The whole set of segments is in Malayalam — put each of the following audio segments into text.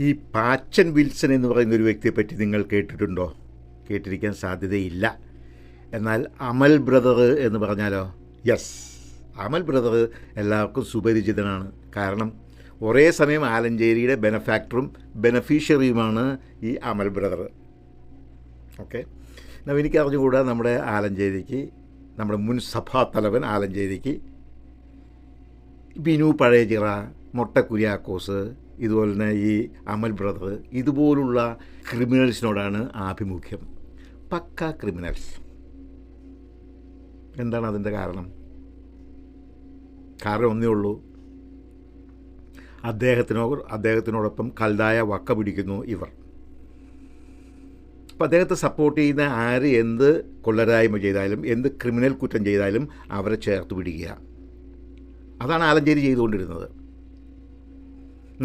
ഈ പാച്ചൻ വിൽസൺ എന്ന് പറയുന്ന ഒരു വ്യക്തിയെ വ്യക്തിയെപ്പറ്റി നിങ്ങൾ കേട്ടിട്ടുണ്ടോ? കേട്ടിരിക്കാൻ സാധ്യതയില്ല. എന്നാൽ അമൽ ബ്രദർ എന്ന് പറഞ്ഞാലോ? യെസ്. അമൽ ബ്രദർ എല്ലാവർക്കും സുപരിചിതനാണ്. കാരണം ഒരേ സമയം ആലഞ്ചേരിയുടെ ബെനഫാക്ടറും ബെനഫീഷ്യറിയുമാണ് ഈ അമൽ ബ്രദർ. ഓക്കെ. എനിക്ക് അറിഞ്ഞുകൂടാ നമ്മുടെ ആലഞ്ചേരിക്ക് നമ്മുടെ മുൻ സഭാ തലവൻ ആലഞ്ചേരിക്ക്. ബിനു പഴയചിറ മൊട്ട കുര്യാക്കോസ് ഇതുപോലെ തന്നെ ഈ അമൽ ബ്രദർ ഇതുപോലുള്ള ക്രിമിനൽസിനോടാണ് ആഭിമുഖ്യം. പക്ക ക്രിമിനൽസ്. എന്താണ് അതിന്റെ കാരണം? കാരണം ഒന്നേ ഉള്ളൂ. അദ്ദേഹത്തിനോ അദ്ദേഹത്തിനോടൊപ്പം കൽതായ വക്ക പിടിക്കുന്നു ഇവർ. അപ്പോൾ അദ്ദേഹത്തെ സപ്പോർട്ട് ചെയ്യുന്ന ആര് എന്ത് കൊള്ളരായ്മ ചെയ്താലും എന്ത് ക്രിമിനൽ കുറ്റം ചെയ്താലും അവരെ ചേർത്ത് പിടിക്കുക. അതാണ് ആലഞ്ചേരി ചെയ്തുകൊണ്ടിരുന്നത്.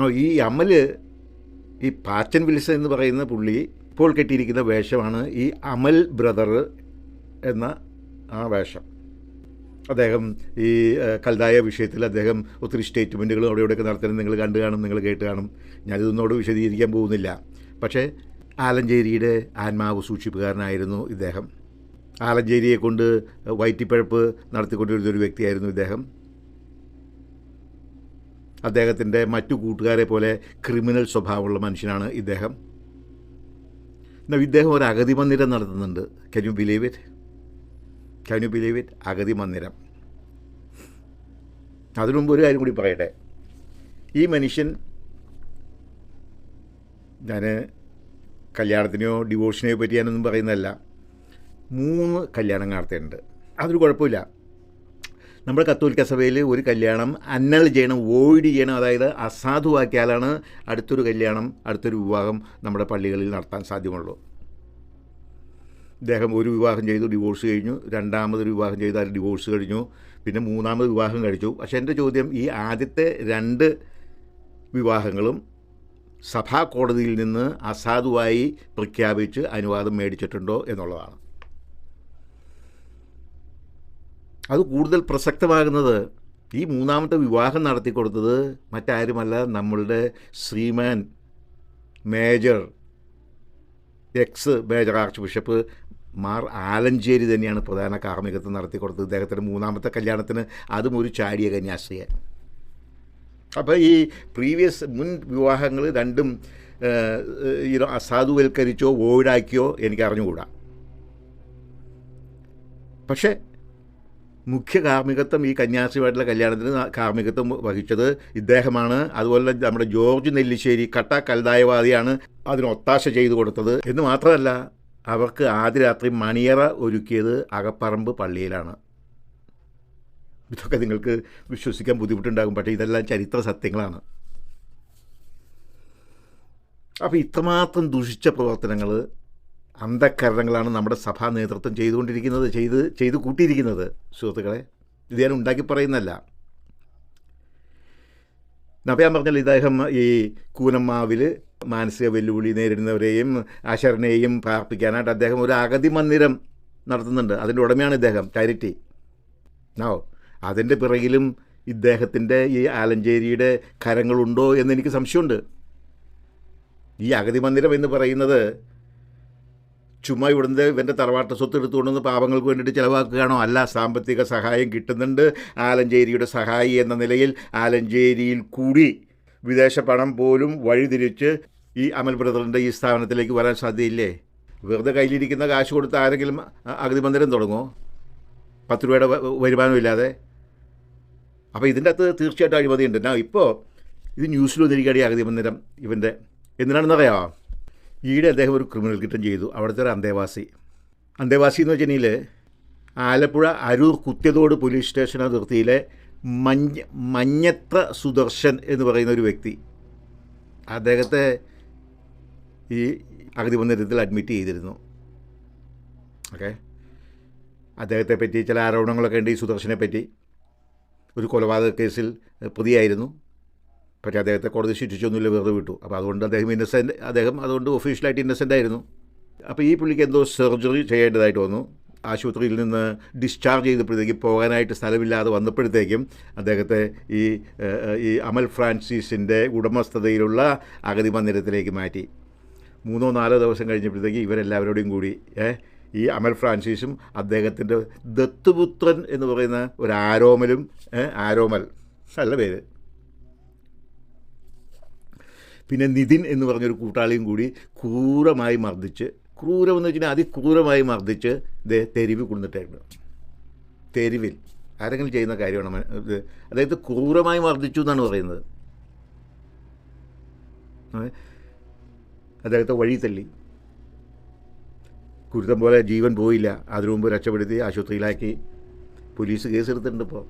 ഈ അമൽ ഈ പാച്ചൻ വിൽസൺ എന്ന് പറയുന്ന പുള്ളി ഇപ്പോൾ കെട്ടിയിരിക്കുന്ന വേഷമാണ് ഈ അമൽ ബ്രദർ എന്ന ആ വേഷം. അദ്ദേഹം ഈ കൽതായ വിഷയത്തിൽ അദ്ദേഹം ഒത്തിരി സ്റ്റേറ്റ്മെന്റുകളും അവിടെ ഇവിടെയൊക്കെ നടത്തുന്നത് നിങ്ങൾ കണ്ടു കാണും നിങ്ങൾ കേട്ട് കാണും. ഞാനിതൊന്നോട് വിശദീകരിക്കാൻ പോകുന്നില്ല. പക്ഷേ ആലഞ്ചേരിയുടെ ആത്മാവ് സൂക്ഷിപ്പുകാരനായിരുന്നു ഇദ്ദേഹം. ആലഞ്ചേരിയെ കൊണ്ട് വയറ്റിപ്പഴപ്പ് നടത്തിക്കൊണ്ടിരുന്ന ഒരു വ്യക്തിയായിരുന്നു ഇദ്ദേഹം. അദ്ദേഹത്തിന്റെ മറ്റു കൂട്ടുകാരെ പോലെ ക്രിമിനൽ സ്വഭാവമുള്ള മനുഷ്യനാണ് ഇദ്ദേഹം. ഇദ്ദേഹം ഒരു അഗതി മന്ദിരം നടത്തുന്നുണ്ട്. Can you believe it can you believe it അഗതി മന്ദിരം. അതിനുമുമ്പ് ഒരു കാര്യം കൂടി പറയട്ടെ. ഈ മനുഷ്യൻ ഞാൻ കല്യാണത്തിനെയോ ഡിവോഴ്സിനെയോ പറ്റി ഞാനൊന്നും പറയുന്നതല്ല. മൂന്ന് കല്യാണം നടത്തിയിട്ടുണ്ട്. അതൊരു കുഴപ്പമില്ല. നമ്മുടെ കത്തോലിക്ക സഭയിൽ ഒരു കല്യാണം അന്നൽ ചെയ്യണം വോയിഡ് ചെയ്യണം അതായത് അസാധുവാക്കിയാലാണ് അടുത്തൊരു കല്യാണം അടുത്തൊരു വിവാഹം നമ്മുടെ പള്ളികളിൽ നടത്താൻ സാധ്യമുള്ളൂ അദ്ദേഹം ഒരു വിവാഹം ചെയ്തു ഡിവോഴ്സ് കഴിഞ്ഞു. രണ്ടാമതൊരു വിവാഹം ചെയ്താൽ ഡിവോഴ്സ് കഴിഞ്ഞു. പിന്നെ മൂന്നാമത് വിവാഹം കഴിച്ചു. പക്ഷേ എന്റെ ചോദ്യം ഈ ആദ്യത്തെ രണ്ട് വിവാഹങ്ങളും സഭാ കോടതിയിൽ നിന്ന് അസാധുവായി പ്രഖ്യാപിച്ച് അനുവാദം മേടിച്ചിട്ടുണ്ടോ എന്നുള്ളതാണ്. അത് കൂടുതൽ പ്രസക്തമാകുന്നത് ഈ മൂന്നാമത്തെ വിവാഹം നടത്തിക്കൊടുത്തത് മറ്റാരുമല്ല നമ്മളുടെ ശ്രീമാൻ major ex major archbishop Mar Alencherry തന്നെയാണ് പ്രധാന കാർമ്മികത്വം നടത്തി കൊടുത്തത്. ഇദ്ദേഹത്തിന്റെ മൂന്നാമത്തെ കല്യാണത്തിന് അതും ഒരു ചാടിയ കന്യാസ്ത്രീയെ അപ്പോൾ ഈ പ്രീവിയസ് മുൻ വിവാഹങ്ങൾ രണ്ടും അസാധുവൽക്കരിച്ചോ വോയിഡാക്കിയോ എനിക്ക് അറിഞ്ഞുകൂടാ പക്ഷേ മുഖ്യ കാർമ്മികത്വം ഈ കന്യാസ്ത്രീമായിട്ടുള്ള കല്യാണത്തിന് കാർമ്മികത്വം വഹിച്ചത് ഇദ്ദേഹമാണ്. അതുപോലെ നമ്മുടെ ജോർജ് നെല്ലിശ്ശേരി കട്ട കൽതായവാദിയാണ് അതിന് ഒത്താശ ചെയ്തു കൊടുത്തത്. എന്ന് മാത്രമല്ല അവർക്ക് ആദ്യ രാത്രി മണിയറ ഒരുക്കിയത് അകപ്പറമ്പ് പള്ളിയിലാണ്. ഇതൊക്കെ നിങ്ങൾക്ക് വിശ്വസിക്കാൻ ബുദ്ധിമുട്ടുണ്ടാകും. പക്ഷേ ഇതെല്ലാം ചരിത്ര സത്യങ്ങളാണ്. അപ്പോൾ ഇത്രമാത്രം ദുഷിച്ച പ്രവർത്തനങ്ങൾ അന്ധക്കരണങ്ങളാണ് നമ്മുടെ സഭാ നേതൃത്വം ചെയ്തുകൊണ്ടിരിക്കുന്നത് ചെയ്ത് ചെയ്ത് കൂട്ടിയിരിക്കുന്നത്. സുഹൃത്തുക്കളെ ഇത് ഞാൻ ഉണ്ടാക്കി പറയുന്നല്ല ഞാൻ പറഞ്ഞാൽ ഇദ്ദേഹം ഈ കൂനമ്മാവിൽ മാനസിക വെല്ലുവിളി നേരിടുന്നവരെയും അശരനെയും പ്രാർത്ഥിക്കാനായിട്ട് അദ്ദേഹം ഒരു അഗതി മന്ദിരം നടത്തുന്നുണ്ട്. അതിന്റെ ഉടമയാണ് ഇദ്ദേഹം ചാരിറ്റി. ഓ അതിന്റെ പിറകിലും ഇദ്ദേഹത്തിന്റെ ഈ ആലഞ്ചേരിയുടെ കരങ്ങളുണ്ടോ എന്ന് എനിക്ക് സംശയമുണ്ട്. ഈ അഗതി മന്ദിരം എന്ന് പറയുന്നത് ചുമ്മാ ഇവിടുന്ന് ഇവന്റെ തറവാട്ട് സ്വത്ത് എടുത്തുകൊണ്ടുവന്ന് പാവങ്ങൾക്ക് വേണ്ടിയിട്ട് ചിലവാക്കുകയാണോ? അല്ല സാമ്പത്തിക സഹായം കിട്ടുന്നുണ്ട്. ആലഞ്ചേരിയുടെ സഹായി എന്ന നിലയിൽ ആലഞ്ചേരിയിൽ കൂടി വിദേശ പണം പോലും വഴിതിരിച്ച് ഈ അമൽ ബ്രദറിന്റെ ഈ സ്ഥാപനത്തിലേക്ക് വരാൻ സാധ്യതയില്ലേ? വെറുതെ കയ്യിലിരിക്കുന്ന കാശ് കൊടുത്ത് ആരെങ്കിലും അ- അഗതി മന്ദിരം തുടങ്ങുമോ പത്ത് രൂപയുടെ വരുമാനമില്ലാതെ അപ്പോൾ ഇതിന്റെ അകത്ത് തീർച്ചയായിട്ടും അഴിമതിയുണ്ട്. ഞാൻ ഇപ്പോൾ ഇത് ന്യൂസിൽ വന്നിരിക്കുകയാണ് ഈ അഗതി മന്ദിരം ഇവന്റെ എന്തിനാണെന്നറിയാമോ ഈയിടെ അദ്ദേഹം ഒരു ക്രിമിനൽ കുറ്റം ചെയ്തു. അവിടുത്തെ ഒരു അന്തേവാസി. അന്തേവാസി എന്ന് വെച്ചിട്ടുണ്ടെങ്കിൽ ആലപ്പുഴ അരൂർ കുത്തിയതോട് പോലീസ് സ്റ്റേഷൻ അതിർത്തിയിലെ മഞ്ഞ മഞ്ഞത്ര സുദർശൻ എന്ന് പറയുന്ന ഒരു വ്യക്തി അദ്ദേഹത്തെ ഈ അഗതി മന്ദിരത്തിൽ അഡ്മിറ്റ് ചെയ്തിരുന്നു. ഓക്കെ? അദ്ദേഹത്തെ പറ്റി ചില ആരോപണങ്ങളൊക്കെ ഉണ്ട് ഈ സുദർശനെ പറ്റി. ഒരു കൊലപാതക കേസിൽ പ്രതിയായിരുന്നു. പക്ഷേ അദ്ദേഹത്തെ കോടതി ശിക്ഷിച്ചൊന്നുമില്ല വെറുതെ വിട്ടു. അപ്പോൾ അതുകൊണ്ട് അദ്ദേഹം ഇന്നസെന്റ് അദ്ദേഹം അതുകൊണ്ട് ഒഫീഷ്യലായിട്ട് ഇന്നസെന്റ് ആയിരുന്നു. അപ്പോൾ ഈ പുള്ളിക്ക് എന്തോ സർജറി ചെയ്യേണ്ടതായിട്ട് വന്നു. ആശുപത്രിയിൽ നിന്ന് ഡിസ്ചാർജ് ചെയ്തപ്പോഴത്തേക്ക് പോകാനായിട്ട് സ്ഥലമില്ലാതെ വന്നപ്പോഴത്തേക്കും അദ്ദേഹത്തെ ഈ ഈ അമൽ ഫ്രാൻസിസിന്റെ ഉടമസ്ഥതയിലുള്ള അഗതി മന്ദിരത്തിലേക്ക് മാറ്റി. മൂന്നോ നാലോ ദിവസം കഴിഞ്ഞപ്പോഴത്തേക്ക് ഇവരെല്ലാവരോടും കൂടി ഈ അമൽ ഫ്രാൻസിസും അദ്ദേഹത്തിന്റെ ദത്തുപുത്രൻ എന്ന് പറയുന്ന ഒരു ആരോമലും ആരോമൽ നല്ല പേര്. പിന്നെ നിതിൻ എന്ന് പറഞ്ഞൊരു കൂട്ടാളിയും കൂടി ക്രൂരമായി മർദ്ദിച്ച് ക്രൂരമെന്ന് വെച്ചാൽ അതിക്രൂരമായി മർദ്ദിച്ച് ദേ തെരുവിൽ കൊണ്ടിട്ടായിരുന്നു തെരുവിൽ. ആരെങ്കിലും ചെയ്യുന്ന കാര്യമാണ് ഇത്. അതായത് ക്രൂരമായി മർദ്ദിച്ചു എന്നാണ് പറയുന്നത്? അദ്ദേഹത്തെ വഴി തള്ളി. കുരുത്തം പോലെ ജീവൻ പോയില്ല. അതിനു മുമ്പ് രക്ഷപ്പെടുത്തി ആശുപത്രിയിലാക്കി. പോലീസ് കേസെടുത്തിട്ടുണ്ട് ഇപ്പോൾ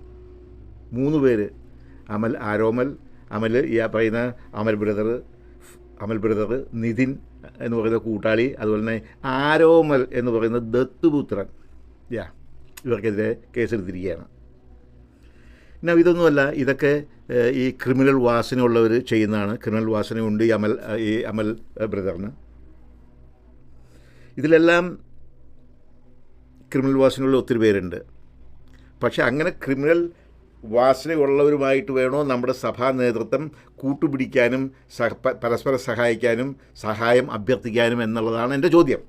മൂന്ന് പേര്. അമൽ ആരോമൽ അമൽ ഈ പറയുന്ന അമൽ ബ്രദർ അമൽ ബ്രദർ നിതിൻ എന്ന് പറയുന്ന കൂട്ടാളി അതുപോലെ തന്നെ ആരോമൽ എന്ന് പറയുന്ന ദത്തുപുത്രൻ. യാ ഇവർക്കെതിരെ കേസെടുത്തിരിക്കുകയാണ്. പിന്നെ ഇതൊന്നുമല്ല ഇതൊക്കെ ഈ ക്രിമിനൽ വാസനയുള്ളവർ ചെയ്യുന്നതാണ്. ക്രിമിനൽ വാസനയുണ്ട് ഈ അമൽ ഈ അമൽ ബ്രദറിന്. ഇതിലെല്ലാം ക്രിമിനൽ വാസനയുള്ള ഒത്തിരി പേരുണ്ട്. പക്ഷേ അങ്ങനെ ക്രിമിനൽ വാസനയുള്ളവരുമായിട്ട് വേണോ നമ്മുടെ സഭാ നേതൃത്വം കൂട്ടുപിടിക്കാനും സഹ പരസ്പരം സഹായിക്കാനും സഹായം അഭ്യർത്ഥിക്കാനും എന്നുള്ളതാണ് എന്റെ ചോദ്യം.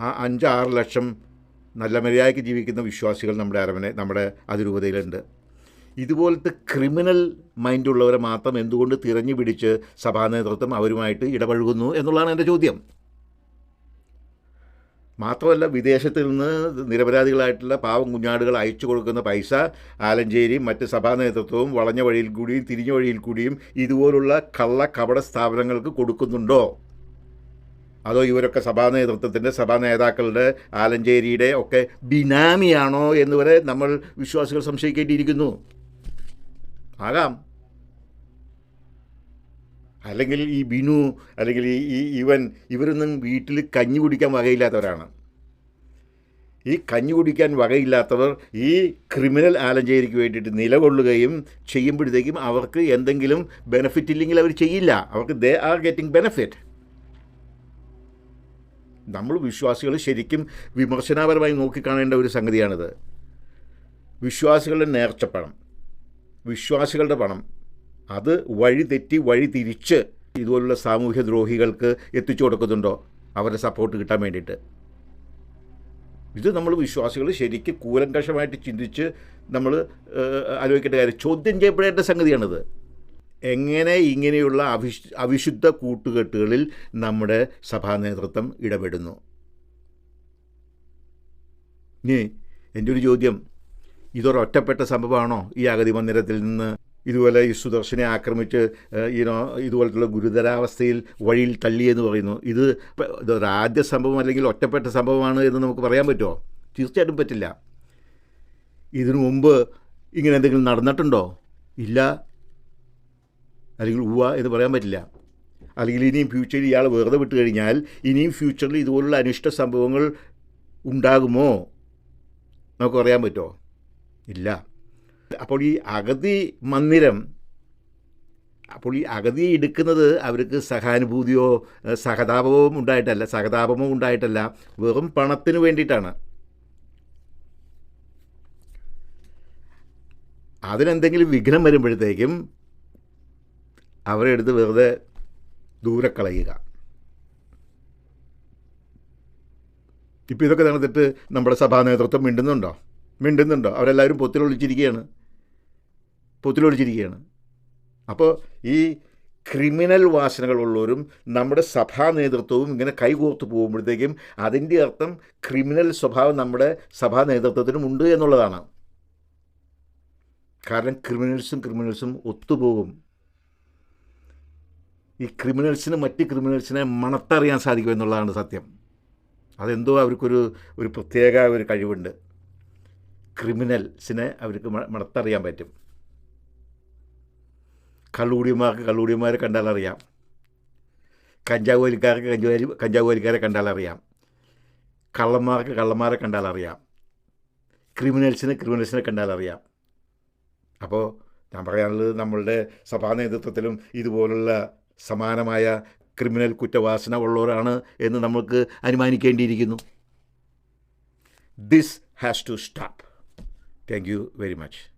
ആ അഞ്ചാറ് ലക്ഷം നല്ല മര്യാദയ്ക്ക് ജീവിക്കുന്ന വിശ്വാസികൾ നമ്മുടെ അരമനെ നമ്മുടെ അതിരൂപതയിലുണ്ട്. ഇതുപോലത്തെ ക്രിമിനൽ മൈൻഡുള്ളവരെ മാത്രം എന്തുകൊണ്ട് തിരഞ്ഞു പിടിച്ച് സഭാ നേതൃത്വം അവരുമായിട്ട് ഇടപഴകുന്നു എന്നുള്ളതാണ് എന്റെ ചോദ്യം. മാത്രമല്ല വിദേശത്ത് നിന്ന് നിരപരാധികളായിട്ടുള്ള പാവം കുഞ്ഞാടുകൾ അയച്ചു കൊടുക്കുന്ന പൈസ ആലഞ്ചേരിയും മറ്റ് സഭാ നേതൃത്വവും വളഞ്ഞ വഴിയിൽ കൂടിയും തിരിഞ്ഞ വഴിയിൽ കൂടിയും ഇതുപോലുള്ള കള്ള കപട സ്ഥാപനങ്ങൾക്ക് കൊടുക്കുന്നുണ്ടോ? അതോ ഇവരൊക്കെ സഭാ നേതൃത്വത്തിന്റെ സഭാ നേതാക്കളുടെ ആലഞ്ചേരിയുടെ ഒക്കെ ബിനാമിയാണോ എന്ന് വരെ നമ്മൾ വിശ്വാസികൾ സംശയിക്കേണ്ടിയിരിക്കുന്നു. ആകാം. അല്ലെങ്കിൽ ഈ ബിനു അല്ലെങ്കിൽ ഈ ഇവൻ ഇവരൊന്നും വീട്ടിൽ കഞ്ഞി കുടിക്കാൻ വകയില്ലാത്തവരാണ്. ഈ കഞ്ഞി കുടിക്കാൻ വകയില്ലാത്തവർ ഈ ക്രിമിനൽ ആലഞ്ചേരിക്ക് വേണ്ടിയിട്ട് നിലകൊള്ളുകയും ചെയ്യുമ്പോഴത്തേക്കും അവർക്ക് എന്തെങ്കിലും ബെനഫിറ്റ് ഇല്ലെങ്കിൽ അവർ ചെയ്യില്ല. അവർക്ക് ദേ ആർ ഗെറ്റിംഗ് ബെനഫിറ്റ് നമ്മൾ വിശ്വാസികൾ ശരിക്കും വിമർശനാപരമായി നോക്കിക്കാണേണ്ട ഒരു സംഗതിയാണിത്. വിശ്വാസികളുടെ നേർച്ചപ്പണം വിശ്വാസികളുടെ പണം അത് വഴിതെറ്റി വഴിതിരിച്ച് വഴി തിരിച്ച് ഇതുപോലുള്ള സാമൂഹ്യ ദ്രോഹികൾക്ക് എത്തിച്ചു കൊടുക്കുന്നുണ്ടോ? അവരുടെ സപ്പോർട്ട് കിട്ടാൻ വേണ്ടിയിട്ട്. ഇത് നമ്മൾ വിശ്വാസികൾ ശരിക്കും കൂലങ്കഷമായിട്ട് ചിന്തിച്ച് നമ്മൾ ആലോചിക്കേണ്ട കാര്യം ചോദ്യം ചെയ്യപ്പെടേണ്ട സംഗതിയാണിത്. എങ്ങനെ ഇങ്ങനെയുള്ള അവിശു അവിശുദ്ധ കൂട്ടുകെട്ടുകളിൽ നമ്മുടെ സഭാ നേതൃത്വം ഇടപെടുന്നു? ഇനി എന്റെ ഒരു ചോദ്യം. ഇതൊരൊറ്റപ്പെട്ട സംഭവമാണോ ഈ അഗതി മന്ദിരത്തിൽ നിന്ന് ഇതുപോലെ ഈ സുദർശനെ ആക്രമിച്ച് ഈനോ ഇതുപോലത്തുള്ള ഗുരുതരാവസ്ഥയിൽ വഴിയിൽ തള്ളിയെന്ന് പറയുന്നു. ഇത് ഇതൊരു സംഭവം അല്ലെങ്കിൽ ഒറ്റപ്പെട്ട സംഭവമാണ് എന്ന് നമുക്ക് പറയാൻ പറ്റുമോ? തീർച്ചയായിട്ടും പറ്റില്ല. ഇതിനു മുമ്പ് ഇങ്ങനെ എന്തെങ്കിലും നടന്നിട്ടുണ്ടോ? ഇല്ല. അല്ലെങ്കിൽ ഉവ്വ എന്ന് പറയാൻ പറ്റില്ല. അല്ലെങ്കിൽ ഇനിയും ഫ്യൂച്ചറിൽ ഇയാൾ വെറുതെ വിട്ട് കഴിഞ്ഞാൽ ഇനിയും ഫ്യൂച്ചറിൽ ഇതുപോലുള്ള അനിഷ്ട സംഭവങ്ങൾ ഉണ്ടാകുമോ? നമുക്ക് പറയാൻ പറ്റുമോ? ഇല്ല. അപ്പോൾ ഈ അഗതി മന്ദിരം അപ്പോൾ ഈ അഗതി എടുക്കുന്നത് അവർക്ക് സഹാനുഭൂതിയോ സഹതാപവും ഉണ്ടായിട്ടല്ല. സഹതാപമോ ഉണ്ടായിട്ടല്ല. വെറും പണത്തിന് വേണ്ടിയിട്ടാണ്. അതിനെന്തെങ്കിലും വിഘ്നം വരുമ്പോഴത്തേക്കും അവരെ എടുത്ത് വെറുതെ ദൂരെ കളയുക. ഇപ്പോൾ ഇതൊക്കെ നടന്നിട്ട് നമ്മുടെ സഭാ നേതൃത്വം മിണ്ടുന്നുണ്ടോ? മിണ്ടുന്നുണ്ടോ? അവരെല്ലാവരും പൊത്തിലൊളിച്ചിരിക്കുകയാണ്. പൊത്തിലൊളിച്ചിരിക്കുകയാണ് അപ്പോൾ ഈ ക്രിമിനൽ വാസനകളുള്ളവരും നമ്മുടെ സഭാ നേതൃത്വവും ഇങ്ങനെ കൈകോർത്ത് പോകുമ്പോഴത്തേക്കും അതിന്റെ അർത്ഥം ക്രിമിനൽ സ്വഭാവം നമ്മുടെ സഭാ നേതൃത്വത്തിനും ഉണ്ട് എന്നുള്ളതാണ്. കാരണം ക്രിമിനൽസും ക്രിമിനൽസും ഒത്തുപോകും. ഈ ക്രിമിനൽസിന് മറ്റ് ക്രിമിനൽസിനെ മണത്തറിയാൻ സാധിക്കും എന്നുള്ളതാണ് സത്യം. അതെന്തോ അവർക്കൊരു ഒരു പ്രത്യേക ഒരു കഴിവുണ്ട്. ക്രിമിനൽസിനെ അവർക്ക് മണത്തറിയാൻ പറ്റും. കള്ളുകൂടിയന്മാർക്ക് കള്ളൂടിമാരെ കണ്ടാലറിയാം. കഞ്ചാവ് വലിക്കാർക്ക് കഞ്ചാവ് കഞ്ചാവ് വലിക്കാരെ കണ്ടാലറിയാം. കള്ളന്മാർക്ക് കള്ളന്മാരെ കണ്ടാലറിയാം. ക്രിമിനൽസിന് ക്രിമിനൽസിനെ കണ്ടാലറിയാം. അപ്പോൾ ഞാൻ പറയാനുള്ളത് നമ്മളുടെ സഭാ നേതൃത്വത്തിലും ഇതുപോലുള്ള സമാനമായ ക്രിമിനൽ കുറ്റവാസന ഉള്ളവരാണ് എന്ന് നമുക്ക് അനുമാനിക്കേണ്ടിയിരിക്കുന്നു. This has to stop thank you very much